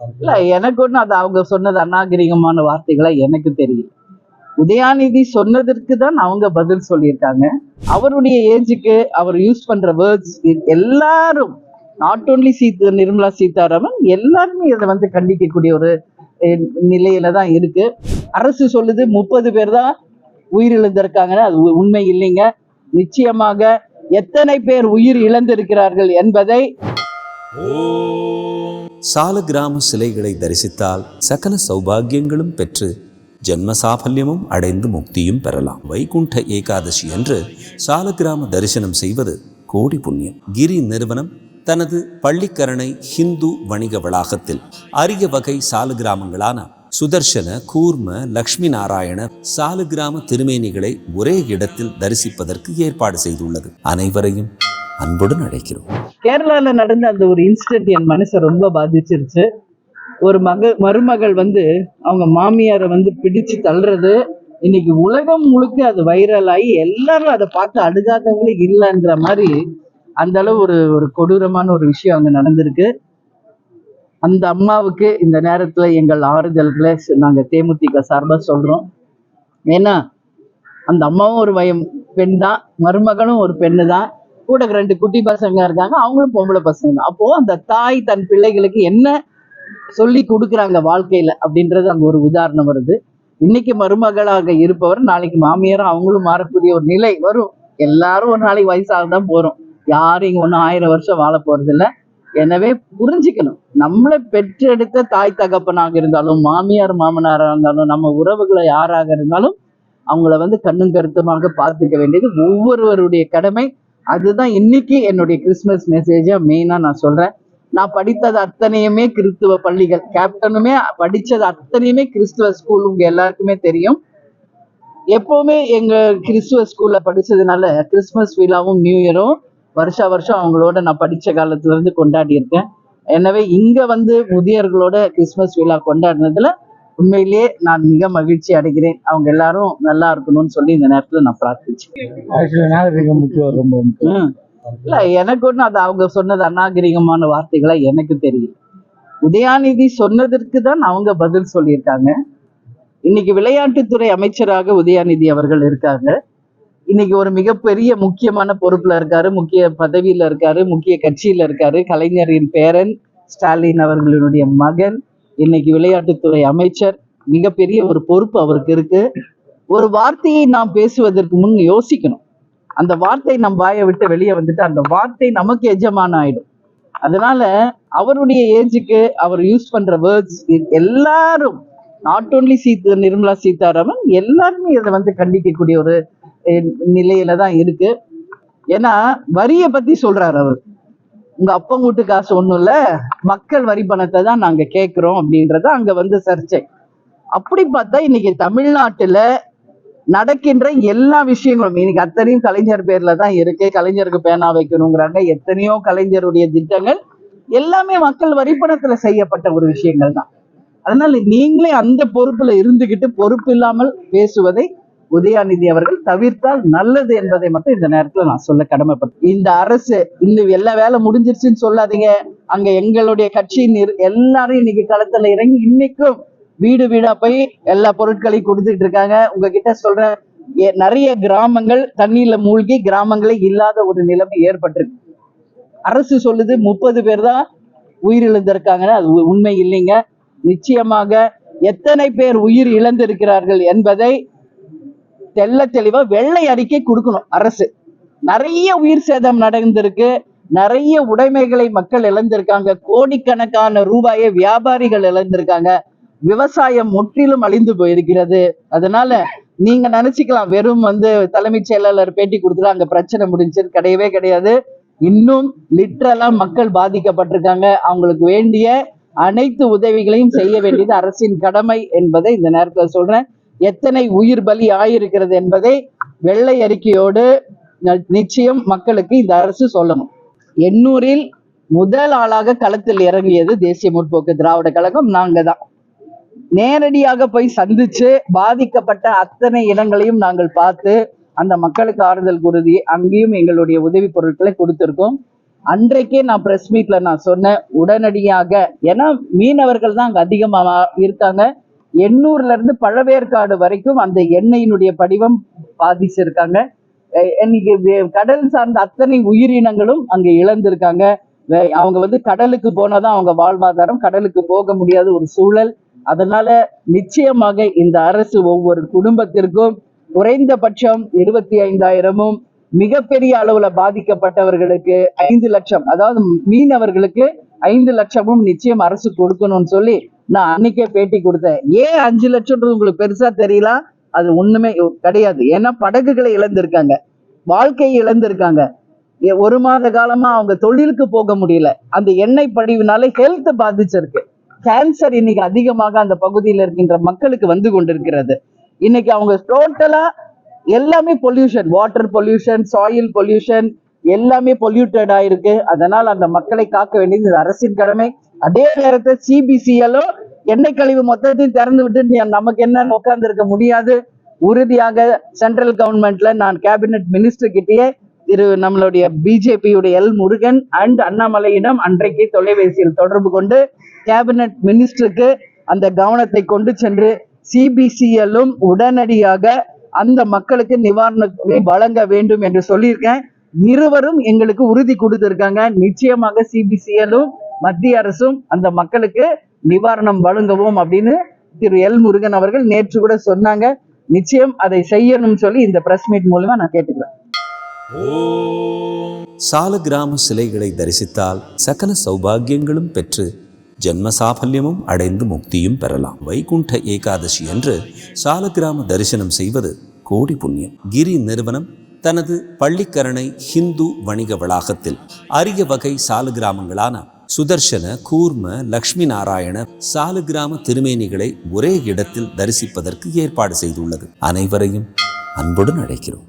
இல்ல எனக்கு ஒண்ணு அது அவங்க சொன்னது அநாகரிகமான வார்த்தைகளா எனக்கு தெரியல. உதயாநிதி சொன்னதற்கு தான் அவங்க பதில் சொல்லியிருக்காங்க. அவருடைய ஏஜுக்கு அவர் யூஸ் பண்ற வேர்ட்ஸ் எல்லாரும் நாட் ஓன்லி சீத் நிர்மலா சீதாராமன் எல்லாருமே இதை வந்து கண்டிக்கக்கூடிய ஒரு நிலையில தான் இருக்கு. அரசு சொல்லுது முப்பது பேர் தான் உயிரிழந்திருக்காங்கன்னு அது உ- உண்மை இல்லைங்க. நிச்சயமாக எத்தனை பேர் உயிர் இழந்திருக்கிறார்கள் என்பதை சாலக்கிராம சிலைகளை தரிசித்தால் சகல சௌபாகியங்களும் பெற்று ஜென்ம சாபல்யமும் அடைந்து முக்தியும் பெறலாம். வைகுண்ட ஏகாதசி என்று சாலக்கிராம தரிசனம் செய்வது கோடி புண்ணியம். கிரி நிறுவனம் தனது பள்ளிக்கரணை ஹிந்து வணிக வளாகத்தில் அரிய வகை சாலக்கிராமங்களான சுதர்சன கூர்ம லக்ஷ்மி நாராயண சாலக்கிராம திருமேனிகளை ஒரே இடத்தில் தரிசிப்பதற்கு ஏற்பாடு செய்துள்ளது. அனைவரையும் அன்புடன் அழைக்கிறோம். கேரளால நடந்த அந்த ஒரு இன்சிடென்ட் என் மனசை ரொம்ப பாதிச்சிருச்சு. ஒரு மக மருமகள் வந்து அவங்க மாமியாரை வந்து பிடிச்சு தள்ளுறது. இன்னைக்கு உலகம் முழுக்க அது வைரல் ஆகி எல்லாரும் அதை பார்த்து அழுகாதவங்களே இல்லைன்ற மாதிரி அந்த அளவு ஒரு ஒரு கொடூரமான ஒரு விஷயம் அங்கே நடந்திருக்கு. அந்த அம்மாவுக்கு இந்த நேரத்தில் எங்கள் ஆறுதல்களை நாங்கள் தேமுதிக சார்பாக சொல்கிறோம் ஏன்னா அந்த அம்மாவும் ஒரு வயம் பெண் தான். மருமகளும் ஒரு பெண்ணு தான் கூட ரெண்டு குட்டி பசங்க இருக்காங்க அவங்களும் பொம்பளை பசங்க. தான் அப்போ அந்த தாய் தன் பிள்ளைகளுக்கு என்ன சொல்லி கொடுக்குறாங்க வாழ்க்கையில அப்படின்றது அங்க ஒரு உதாரணம் வருது. இன்னைக்கு மருமகளாக இருப்பவர் நாளைக்கு மாமியாரும் அவங்களும் மாறக்கூடிய ஒரு நிலை வரும். எல்லாரும் ஒரு நாளைக்கு வயசாக தான் போறோம். யாரும் இங்க ஒன்றும் ஆயிரம் வருஷம் வாழ போறது இல்லை எனவே புரிஞ்சுக்கணும். நம்மளை பெற்றெடுத்த தாய் தகப்பனாக இருந்தாலும் மாமியார் மாமனாராக இருந்தாலும் நம்ம உறவுகளை யாராக இருந்தாலும் அவங்கள வந்து கண்ணும் கருத்துமாக பார்த்துக்க வேண்டியது ஒவ்வொருவருடைய கடமை. அதுதான் இன்னைக்கு என்னுடைய கிறிஸ்மஸ் மெசேஜா மெயினா நான் சொல்றேன். நான் படித்தது அத்தனையுமே கிறிஸ்துவ பள்ளிகள். கேப்டனுமே படித்தது அத்தனையுமே கிறிஸ்துவ ஸ்கூல் உங்க எல்லாருக்குமே தெரியும். எப்பவுமே எங்க கிறிஸ்துவ ஸ்கூல்ல படிச்சதுனால கிறிஸ்மஸ் விழாவும் நியூ இயரும் வருஷா வருஷம் அவங்களோட நான் படிச்ச காலத்துல இருந்து கொண்டாடி இருக்கேன் எனவே இங்க வந்து முதியர்களோட கிறிஸ்மஸ் விழா கொண்டாடினதுல உண்மையிலேயே நான் மிக மகிழ்ச்சி அடைகிறேன். அவங்க எல்லாரும் நல்லா இருக்கணும்னு சொல்லி இந்த நேரத்துல நான் பிரார்த்திச்சேன் முக்கியம் ரொம்ப முக்கியம். இல்ல எனக்கு ஒண்ணு அது அவங்க சொன்னது அநாகரிகமான வார்த்தைகளா எனக்கு தெரியல உதயாநிதி சொன்னதற்கு தான் அவங்க பதில் சொல்லியிருக்காங்க. இன்னைக்கு விளையாட்டுத்துறை அமைச்சராக உதயாநிதி அவர்கள் இருக்காங்க. இன்னைக்கு ஒரு மிகப்பெரிய முக்கியமான பொறுப்புல இருக்காரு முக்கிய பதவியில இருக்காரு முக்கிய கட்சியில இருக்காரு. கலைஞரின் பேரன் ஸ்டாலின் அவர்களுடைய மகன். இன்னைக்கு விளையாட்டுத்துறை அமைச்சர் மிகப்பெரிய ஒரு பொறுப்பு அவருக்கு இருக்கு. ஒரு வார்த்தையை நாம் பேசுவதற்கு முன் யோசிக்கணும். அந்த வார்த்தை நம் வாயை விட்டு வெளியே வந்துட்டு அந்த வார்த்தை நமக்கு எஜமான ஆயிடும். அதனால அவருடைய ஏஜுக்கு அவர் யூஸ் பண்ற வேர்ட்ஸ் எல்லாரும் நாட் ஓன்லி சீத் நிர்மலா சீதாராமன் எல்லாருமே இதை வந்து கண்டிக்கக்கூடிய ஒரு நிலையில தான் இருக்கு. ஏன்னா வரியை பத்தி சொல்றாரு அவர். உங்க அப்பன் வீட்டு காசு ஒண்ணும் இல்ல மக்கள் வரி பணத்தை தான் நாங்க கேட்கிறோம் அப்படின்றத அங்க வந்து சர்ச்சை. அப்படி பார்த்தா இன்னைக்கு தமிழ்நாட்டுல நடக்கின்ற எல்லா விஷயங்களும் இன்னைக்கு அத்தனையும் கலைஞர் பேர்ல தான் இருக்கு. கலைஞருக்கு பேனா வைக்கணுங்கிறாங்க. எத்தனையோ கலைஞருடைய திட்டங்கள் எல்லாமே மக்கள் வரிப்பணத்துல செய்யப்பட்ட ஒரு விஷயங்கள் தான். அதனால நீங்களே அந்த பொறுப்புல இருந்துகிட்டு பொறுப்பு இல்லாமல் பேசுவதை உதயாநிதி அவர்கள் தவிர்த்தால் நல்லது என்பதை மட்டும் இந்த நேரத்துல நான் சொல்ல கடமைப்பட்டேன் இந்த அரசு இன்னும் எல்லா வேலை முடிஞ்சிருச்சுன்னு சொல்லாதீங்க. அங்க எங்களுடைய கட்சியின் எல்லாரும் இன்னைக்கு களத்துல இறங்கி இன்னைக்கும் வீடு வீடா போய் எல்லா பொருட்களையும் கொடுத்துட்டு இருக்காங்க. உங்ககிட்ட சொல்றேன் நிறைய கிராமங்கள் தண்ணியில மூழ்கி கிராமங்களே இல்லாத ஒரு நிலைமை ஏற்பட்டிருக்கு. அரசு சொல்லுது முப்பது பேர் தான் உயிரிழந்திருக்காங்கன்னு அது உ- உண்மை இல்லைங்க. நிச்சயமாக எத்தனை பேர் உயிர் இழந்திருக்கிறார்கள் என்பதை தெள்ள தெளிவா வெள்ளை அறிக்கை கொடுக்கணும் அரசு. நிறைய உயிர் சேதம் நடந்திருக்கு. நிறைய உடைமைகளை மக்கள் இழந்திருக்காங்க. கோடிக்கணக்கான ரூபாயை வியாபாரிகள் இழந்திருக்காங்க. விவசாயம் முற்றிலும் அழிந்து போயிருக்கிறது. அதனால நீங்க நினைச்சுக்கலாம் வெறும் வந்து தலைமைச் செயலாளர் பேட்டி கொடுத்துட்டு அங்க பிரச்சனை முடிஞ்சது கிடையவே கிடையாது. இன்னும் லிட்ரலா மக்கள் பாதிக்கப்பட்டிருக்காங்க. அவங்களுக்கு வேண்டிய அனைத்து உதவிகளையும் செய்ய வேண்டியது அரசின் கடமை என்பதை இந்த நேரத்துல சொல்றேன். எத்தனை உயிர் பலி ஆயிருக்கிறது என்பதை வெள்ளை அறிக்கையோடு ந- நிச்சயம் மக்களுக்கு இந்த அரசு சொல்லணும். எண்ணூரில் முதல் ஆளாக களத்தில் இறங்கியது தேசிய முற்போக்கு திராவிட கழகம். நாங்க தான் நேரடியாக போய் சந்திச்சு பாதிக்கப்பட்ட அத்தனை இடங்களையும் நாங்கள் பார்த்து அந்த மக்களுக்கு ஆறுதல் குருதி அங்கேயும் எங்களுடைய உதவி பொருட்களை கொடுத்துருக்கோம். அன்றைக்கே நான் பிரஸ் மீட்ல நான் சொன்னேன் உடனடியாக ஏன்னா மீனவர்கள் தான் அங்க அதிகமா இருக்காங்க. எண்ணூர்ல இருந்து பழவேற்காடு வரைக்கும் அந்த எண்ணெயினுடைய படிவம் பாதிச்சிருக்காங்க. இன்னைக்கு கடல் சார்ந்த அத்தனை உயிரினங்களும் அங்க இழந்திருக்காங்க. அவங்க வந்து கடலுக்கு போனாதான் அவங்க வாழ்வாதாரம் கடலுக்கு போக முடியாத ஒரு சூழல். அதனால நிச்சயமாக இந்த அரசு ஒவ்வொரு குடும்பத்திற்கும் குறைந்தபட்சம் இருபத்தி ஐந்தாயிரமும் மிகப்பெரிய அளவுல பாதிக்கப்பட்டவர்களுக்கு ஐந்து லட்சம் அதாவது மீனவர்களுக்கு ஐந்து லட்சமும் நிச்சயம் அரசு கொடுக்கணும்னு சொல்லி நான் அன்னைக்கே பேட்டி கொடுத்தேன். ஏன் அஞ்சு லட்சம்ன்றது உங்களுக்கு பெருசா தெரியல? அது ஒண்ணுமே கிடையாது. ஏன்னா படகுகளை இழந்திருக்காங்க. வாழ்க்கையை இழந்திருக்காங்க. ஒரு மாத காலமா அவங்க தொழிலுக்கு போக முடியல. அந்த எண்ணெய் படிவுனால ஹெல்த் பாதிச்சிருக்கு கேன்சர் இன்னைக்கு அதிகமாக அந்த பகுதியில் இருக்கின்ற மக்களுக்கு வந்து கொண்டிருக்கிறது. இன்னைக்கு அவங்க டோட்டலா எல்லாமே pollution water pollution soil pollution எல்லாமே பொல்யூட்டடா இருக்கு அதனால் அந்த மக்களை காக்க வேண்டியது அரசின் கடமை. அதே நேரத்தில் சிபிசிஎலும் எண்ணெய் கழிவு மொத்தத்தையும் திறந்து விட்டு நீ- நமக்கு என்ன உட்கார்ந்து இருக்க முடியாது. உறுதியாக சென்ட்ரல் கவர்மெண்ட்ல நான் கேபினெட் மினிஸ்டர் கிட்டேயே திரு நம்மளுடைய பிஜேபியுடைய எல் முருகன் அண்ட் அண்ணாமலையிடம் அன்றைக்கு தொலைபேசியில் தொடர்பு கொண்டு கேபினெட் மினிஸ்டருக்கு அந்த கவனத்தை கொண்டு சென்று சிபிசிஎல்லும் உடனடியாக அந்த மக்களுக்கு நிவாரணத்தை வழங்க வேண்டும் என்று சொல்லியிருக்கேன். இருவரும் எங்களுக்கு உறுதி கொடுத்திருக்காங்க. நிச்சயமாக சிபிசிஎல்லும் மத்திய அரசும் அந்த மக்களுக்கு நிவாரணம் வழங்குவோம் அப்படின்னு திரு எல் முருகன் அவர்கள் நேற்று கூட சொன்னாங்க. நிச்சயம் அதை செய்யணும்னு சொல்லி இந்த பிரஸ் மீட் மூலமா நான் கேட்டுக்கிறேன். கிராம சிலைகளை தரிசித்தால் சகல சௌபாகியங்களும் பெற்று ஜென்ம சாபல்யமும் அடைந்து முக்தியும் பெறலாம். வைகுண்ட ஏகாதசி அன்று கிராம தரிசனம் செய்வது கோடி புண்ணியம். கிரி நிறுவனம் தனது பள்ளிக்கரணை ஹிந்து வணிக வளாகத்தில் அரிய வகை சாலக்கிராமங்களான சுதர்சன கூர்ம லக்ஷ்மி நாராயண சாலக்கிராம திருமேனிகளை ஒரே இடத்தில் தரிசிப்பதற்கு ஏற்பாடு செய்துள்ளது. அனைவரையும் அன்புடன் அழைக்கிறோம்.